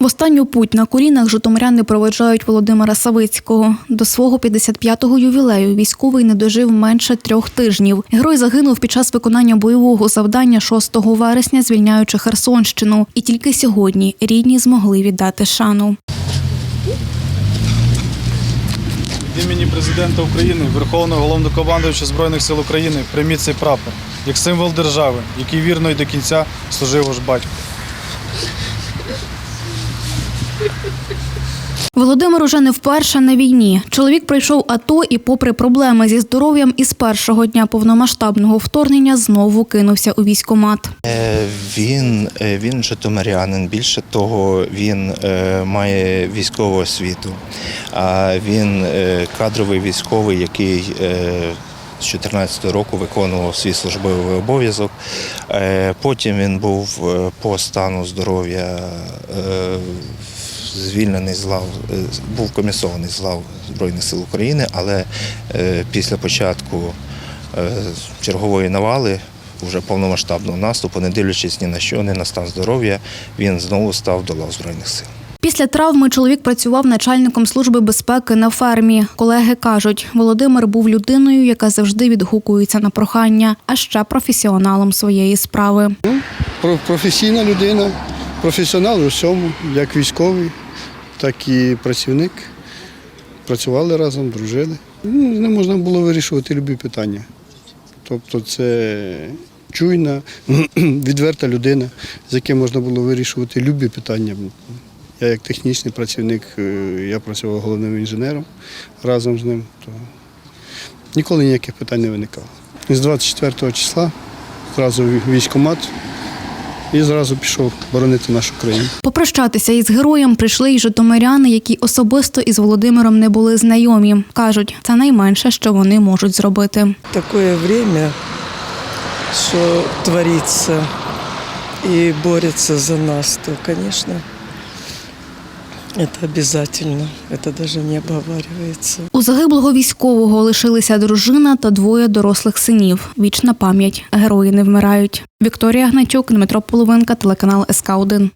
В останню путь на колінах житомиряни проведжають Володимира Савицького. До свого 55-го ювілею військовий не дожив менше трьох тижнів. Герой загинув під час виконання бойового завдання 6 вересня, звільняючи Херсонщину. І тільки сьогодні рідні змогли віддати шану. Від імені президента України, Верховного головнокомандуюча Збройних сил України прийміть цей прапор як символ держави, який вірно і до кінця служив ваш батько. Володимир уже не вперше на війні. Чоловік пройшов АТО і, попри проблеми зі здоров'ям, із першого дня повномасштабного вторгнення знову кинувся у військомат. Е, Він, е, він житомирянин. Більше того, він е, має військову освіту. А він кадровий військовий, який з 14 року виконував свій службовий обов'язок. Потім він був по стану здоров'я звільнений з лав, е, був комісований з лав Збройних сил України, але е, після початку е, чергової навали, вже повномасштабного наступу, не дивлячись ні на що, ні на стан здоров'я, він знову став до лав Збройних сил. Після травми чоловік працював начальником служби безпеки на фермі. Колеги кажуть, Володимир був людиною, яка завжди відгукується на прохання, а ще професіоналом своєї справи. Професійна людина, професіонал у всьому, як військовий, так і працівник. Працювали разом, дружили. Ну, з ним можна було вирішувати любі питання. Тобто це чуйна, відверта людина, з яким можна було вирішувати любі питання. Я як технічний працівник, е, я працював головним інженером разом з ним. То ніколи ніяких питань не виникало. З 24 числа зразу в військкомат і зразу пішов боронити нашу країну. Попрощатися із героєм прийшли й житомиряни, які особисто із Володимиром не були знайомі. кажуть, це найменше, що вони можуть зробити. Таке время, що твориться і борються за нас, то, конечно, это обязательно. Это даже не обговаривается. У загиблого військового лишилися дружина та двоє дорослих синів. Вічна пам'ять. Герої не вмирають. Вікторія Гнатюк, Дмитро Половинка, телеканал СК 1